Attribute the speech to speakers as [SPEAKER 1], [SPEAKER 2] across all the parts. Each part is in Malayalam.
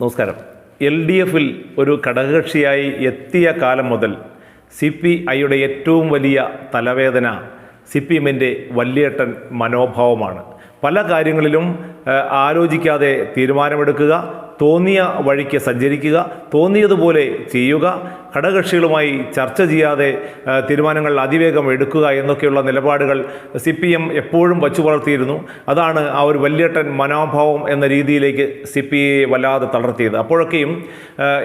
[SPEAKER 1] നമസ്കാരം. എൽ ഡി എഫിൽ ഒരു ഘടകകക്ഷിയായി എത്തിയ കാലം മുതൽ സി പി ഐയുടെ ഏറ്റവും വലിയ തലവേദന സി പി എമ്മിന്റെ വല്യേട്ടൻ മനോഭാവമാണ്. പല കാര്യങ്ങളിലും ആലോചിക്കാതെ തീരുമാനമെടുക്കുക തോന്നിയ വഴിക്ക് സഞ്ചരിക്കുക തോന്നിയതുപോലെ ചെയ്യുക ഘടകകക്ഷികളുമായി ചർച്ച ചെയ്യാതെ തീരുമാനങ്ങൾ അതിവേഗം എടുക്കുക എന്നൊക്കെയുള്ള നിലപാടുകൾ സി പി എം എപ്പോഴും വച്ചു പുലർത്തിയിരുന്നു അതാണ് ആ ഒരു വല്യേട്ടൻ മനോഭാവം എന്ന രീതിയിലേക്ക് സി പി ഐയെ വല്ലാതെ തളർത്തിയത്. അപ്പോഴൊക്കെയും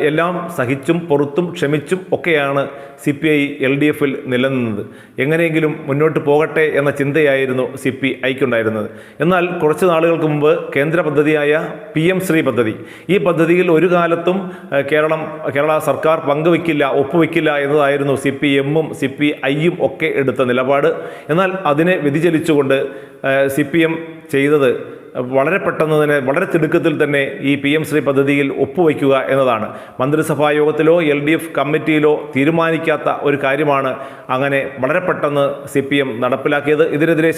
[SPEAKER 1] എല്ലാം സഹിച്ചും പൊറുത്തും ക്ഷമിച്ചും ഒക്കെയാണ് C P I L D എഫിൽ നിലനിന്നത്. എങ്ങനെയെങ്കിലും മുന്നോട്ട് പോകട്ടെ എന്ന ചിന്തയായിരുന്നു സി പി ഐക്കുണ്ടായിരുന്നത്. എന്നാൽ കുറച്ച് നാളുകൾക്ക് മുമ്പ് കേന്ദ്ര പദ്ധതിയായ പി എം ശ്രീ പദ്ധതി ഈ പദ്ധതിയിൽ ഒരു കാലത്തും കേരളം കേരള സർക്കാർ പങ്കുവെക്കില്ല ഒപ്പുവെക്കില്ല എന്നതായിരുന്നു സി പി എമ്മും സി പി ഐയും ഒക്കെ എടുത്ത നിലപാട്. എന്നാൽ അതിനെ വ്യതിചലിച്ചുകൊണ്ട് സി പി എം ചെയ്തത് വളരെ പെട്ടെന്ന് തന്നെ വളരെ തിടുക്കത്തിൽ തന്നെ ഈ പി എം ശ്രീ പദ്ധതിയിൽ ഒപ്പുവയ്ക്കുക എന്നതാണ്. മന്ത്രിസഭാ യോഗത്തിലോ എൽ ഡി എഫ് കമ്മിറ്റിയിലോ തീരുമാനിക്കാത്ത ഒരു കാര്യമാണ് അങ്ങനെ വളരെ പെട്ടെന്ന് സി പി എം നടപ്പിലാക്കിയത്. ഇതിനെതിരെ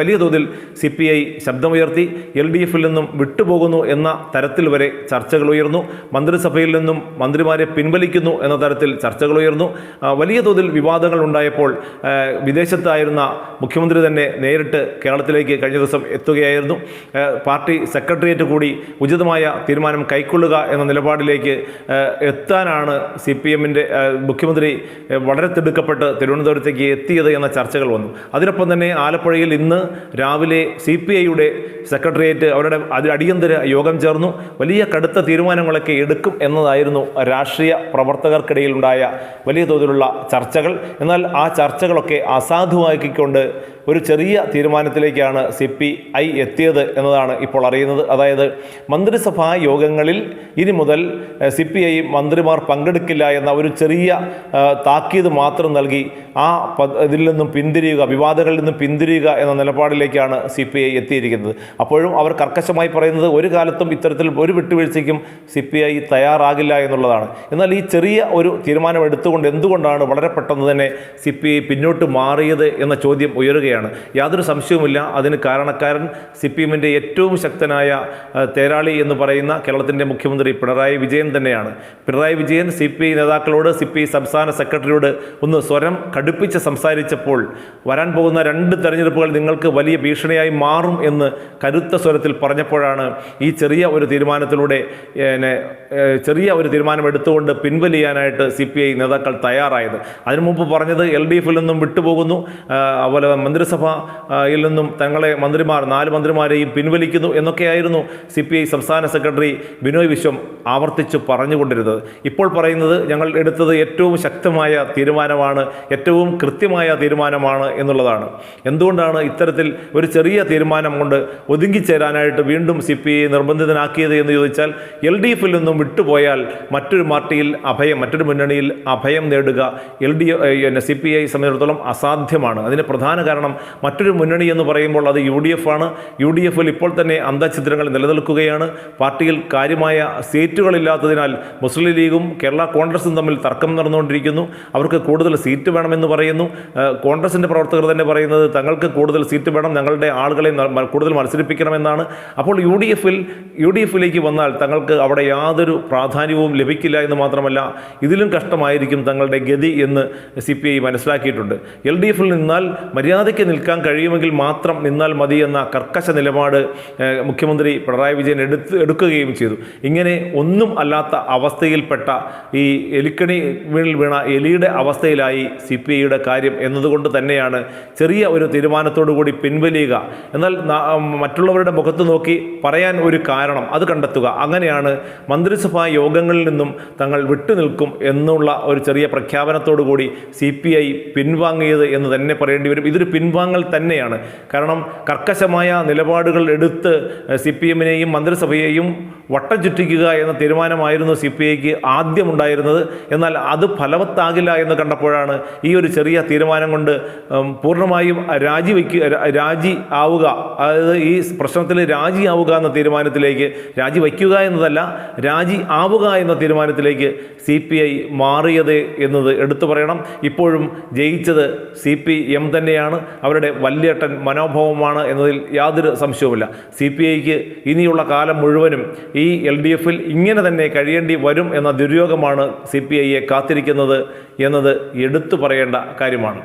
[SPEAKER 1] വലിയ തോതിൽ സി പി ഐ ശബ്ദമുയർത്തി എൽ ഡി എഫിൽ നിന്നും വിട്ടുപോകുന്നു എന്ന തരത്തിൽ വരെ ചർച്ചകൾ ഉയർന്നു. മന്ത്രിസഭയിൽ നിന്നും മന്ത്രിമാരെ പിൻവലിക്കുന്നു എന്ന തരത്തിൽ ചർച്ചകൾ ഉയർന്നു. വലിയ തോതിൽ വിവാദങ്ങൾ ഉണ്ടായപ്പോൾ വിദേശത്തായിരുന്ന മുഖ്യമന്ത്രി തന്നെ നേരിട്ട് കേരളത്തിലേക്ക് കഴിഞ്ഞ ദിവസം എത്തുകയായിരുന്നു. പാർട്ടി സെക്രട്ടേറിയറ്റ് കൂടി ഉചിതമായ തീരുമാനം കൈക്കൊള്ളുക എന്ന നിലപാടിലേക്ക് എത്താനാണ് സി പി എമ്മിന്റെ മുഖ്യമന്ത്രി വളരെ തിടുക്കപ്പെട്ട് തിരുവനന്തപുരത്തേക്ക് എത്തിയത് എന്ന ചർച്ചകൾ വന്നു. അതിനൊപ്പം തന്നെ ആലപ്പുഴയിൽ ഇന്ന് രാവിലെ സി പി ഐയുടെ സെക്രട്ടേറിയറ്റ് അവരുടെ അടി- അടിയന്തര യോഗം ചേർന്നു. വലിയ കടുത്ത തീരുമാനങ്ങളൊക്കെ എടുക്കും എന്നതായിരുന്നു രാഷ്ട്രീയ പ്രവർത്തകർക്കിടയിലുണ്ടായ വലിയ തോതിലുള്ള ചർച്ചകൾ. എന്നാൽ ആ ചർച്ചകളൊക്കെ അസാധുവാക്കിക്കൊണ്ട് ഒരു ചെറിയ തീരുമാനത്തിലേക്കാണ് സി പി ഐ എത്തിയത് എന്നതാണ് ഇപ്പോൾ അറിയുന്നത്. അതായത് മന്ത്രിസഭാ യോഗങ്ങളിൽ ഇനി മുതൽ സി പി ഐ മന്ത്രിമാർ പങ്കെടുക്കില്ല എന്ന ഒരു ചെറിയ താക്കീത് മാത്രം നൽകി ആ ഇതിൽ നിന്നും പിന്തിരിയുക വിവാദങ്ങളിൽ നിന്നും പിന്തിരിയുക എന്ന നിലപാടിലേക്കാണ് സി പി ഐ എത്തിയിരിക്കുന്നത്. അപ്പോഴും അവർ കർക്കശമായി പറയുന്നത് ഒരു കാലത്തും ഇത്തരത്തിൽ ഒരു വിട്ടുവീഴ്ചയ്ക്കും സി പി ഐ തയ്യാറാകില്ല എന്നുള്ളതാണ്. എന്നാൽ ഈ ചെറിയ ഒരു തീരുമാനം എടുത്തുകൊണ്ട് എന്തുകൊണ്ടാണ് വളരെ പെട്ടെന്ന് തന്നെ സി പി ഐ പിന്നോട്ട് മാറിയത് എന്ന ചോദ്യം ഉയരുകയാണ്. യാതൊരു സംശയവുമില്ല. അതിന് കാരണക്കാരൻ സി പി എമ്മിന്റെ ഏറ്റവും ശക്തനായ തേരാളി എന്ന് പറയുന്ന കേരളത്തിന്റെ മുഖ്യമന്ത്രി പിണറായി വിജയൻ തന്നെയാണ്. Pinarayi Vijayan C P I നേതാക്കളോട് C P I സംസ്ഥാന സെക്രട്ടറിയോട് ഒന്ന് സ്വരം കടുപ്പിച്ച് സംസാരിച്ചപ്പോൾ വരാൻ പോകുന്ന രണ്ട് തെരഞ്ഞെടുപ്പുകൾ നിങ്ങൾക്ക് വലിയ ഭീഷണിയായി മാറും എന്ന് കരുത്ത സ്വരത്തിൽ പറഞ്ഞപ്പോഴാണ് ഈ ചെറിയ ഒരു തീരുമാനത്തിലൂടെ ചെറിയ ഒരു തീരുമാനം എടുത്തുകൊണ്ട് പിൻവലിയാനായിട്ട് സി പി ഐ നേതാക്കൾ തയ്യാറായത്. അതിനു മുമ്പ് പറഞ്ഞത് എൽ ഡി എഫിൽ നിന്നും വിട്ടുപോകുന്നു. അതുപോലെ മന്ത്രിസഭയിൽ നിന്നും തങ്ങളെ മന്ത്രിമാർ നാല് മന്ത്രിമാരെയും പിൻവലിക്കുന്നു എന്നൊക്കെയായിരുന്നു സി പി ഐ സംസ്ഥാന സെക്രട്ടറി ബിനോയ് വിശ്വം ആവർത്തിച്ച് പറഞ്ഞുകൊണ്ടിരുന്നത്. ഇപ്പോൾ പറയുന്നത് ഞങ്ങൾ എടുത്തത് ഏറ്റവും ശക്തമായ തീരുമാനമാണ് ഏറ്റവും കൃത്യമായ തീരുമാനമാണ് എന്നുള്ളതാണ്. എന്തുകൊണ്ടാണ് ഇത്തരത്തിൽ ഒരു ചെറിയ തീരുമാനം കൊണ്ട് ഒതുങ്ങിച്ചേരാനായിട്ട് വീണ്ടും സി പി ഐ നിർബന്ധിതനാക്കിയത് എന്ന് ചോദിച്ചാൽ എൽ ഡി എഫിൽ നിന്നും വിട്ടുപോയാൽ മറ്റൊരു പാർട്ടിയിൽ അഭയം മറ്റൊരു മുന്നണിയിൽ അഭയം നേടുക L D F C P I സംബന്ധിച്ചിടത്തോളം അസാധ്യമാണ്. അതിന് പ്രധാന കാരണം മറ്റൊരു മുന്നണി എന്ന് പറയുമ്പോൾ അത് യു ഡി എഫ് ആണ്. യു ഡി എഫിൽ ഇപ്പോൾ തന്നെ അന്തഛിദ്രങ്ങൾ നിലനിൽക്കുകയാണ്. പാർട്ടിയിൽ കാര്യമായ സീറ്റുകളില്ലാത്തതിനാൽ മുസ്ലിം ലീഗും കേരള കോൺഗ്രസും തമ്മിൽ തർക്കം നടന്നുകൊണ്ടിരിക്കുന്നു. അവർക്ക് കൂടുതൽ സീറ്റ് വേണമെന്ന് പറയുന്നു. കോൺഗ്രസിന്റെ പ്രവർത്തകർ തന്നെ പറയുന്നത് തങ്ങൾക്ക് കൂടുതൽ സീറ്റ് വേണം ഞങ്ങളുടെ ആളുകളെ കൂടുതൽ മത്സരിപ്പിക്കണമെന്നാണ്. അപ്പോൾ യു ഡി എഫിൽ യു ഡി എഫിലേക്ക് വന്നാൽ തങ്ങൾക്ക് അവിടെ യാതൊരു പ്രാധാന്യവും ലഭിക്കില്ല എന്ന് മാത്രമല്ല ഇതിലും കഷ്ടമായിരിക്കും തങ്ങളുടെ ഗതി എന്ന് സി പി ഐ മനസ്സിലാക്കിയിട്ടുണ്ട്. എൽ ഡി എഫിൽ നിന്നാൽ മര്യാദയ്ക്ക് നിൽക്കാൻ കഴിയുമെങ്കിൽ മാത്രം നിന്നാൽ മതി എന്ന കർക്കശ നിലപാട് ഏഹ്, മുഖ്യമന്ത്രി പിണറായി വിജയൻ എടുത്ത് എടുക്കുകയും ചെയ്തു. ഇങ്ങനെ ഒന്നും അല്ലാത്ത അവസ്ഥയിൽപ്പെട്ട ഈ എലിക്കണി വീണിൽ വീണ എലിയുടെ അവസ്ഥയിലായി സി പി ഐയുടെ കാര്യം എന്നതുകൊണ്ട് തന്നെയാണ് ചെറിയ ഒരു തീരുമാനത്തോടു കൂടി പിൻവലിയുക. എന്നാൽ മറ്റുള്ളവരുടെ മുഖത്ത് നോക്കി പറയാൻ ഒരു കാരണം അത് കണ്ടെത്തുക. അങ്ങനെയാണ് മന്ത്രിസഭാ യോഗങ്ങളിൽ നിന്നും തങ്ങൾ വിട്ടുനിൽക്കും എന്നുള്ള ഒരു ചെറിയ പ്രഖ്യാപനത്തോടു കൂടി സി പി ഐ പിൻവാങ്ങിയത് എന്ന് തന്നെ പറയേണ്ടി വരും. ഇതൊരു പിൻവാങ്ങൽ തന്നെയാണ്. കാരണം കർക്കശമായ നിലപാടുകൾ എടുത്ത് സി പി എമ്മിനെയും മന്ത്രിസഭയെയും വട്ടം ചുറ്റിക്കുക എന്ന തീരുമാനമായിരുന്നു സി പി ഐക്ക് ആദ്യമുണ്ടായിരുന്നത്. എന്നാൽ അത് ഫലവത്താകില്ല എന്ന് കണ്ടപ്പോഴാണ് ഈ ഒരു ചെറിയ തീരുമാനം കൊണ്ട് പൂർണമായും രാജിവെക്കുക രാജി ആവുക അതായത് ഈ പ്രശ്നത്തിൽ രാജി ആവുക എന്ന തീരുമാനത്തിലേക്ക് രാജി വയ്ക്കുക എന്നതല്ല രാജി ആവുക എന്ന തീരുമാനത്തിലേക്ക് സി പി ഐ മാറിയത് എന്നത് എടുത്തു പറയണം. ഇപ്പോഴും ജയിച്ചത് സി പി എം തന്നെയാണ്. അവരുടെ വല്യേട്ടൻ മനോഭാവമാണ് എന്നതിൽ യാതൊരു സംശയവും സംശയവുമില്ല സി പി ഐക്ക് ഇനിയുള്ള കാലം മുഴുവനും ഈ എൽ ഡി എഫിൽ ഇങ്ങനെ തന്നെ കഴിയേണ്ടി വരും എന്ന ദുര്യോഗമാണ് സി പി ഐയെ കാത്തിരിക്കുന്നത് എന്നത് എടുത്തു പറയേണ്ട കാര്യമാണ്.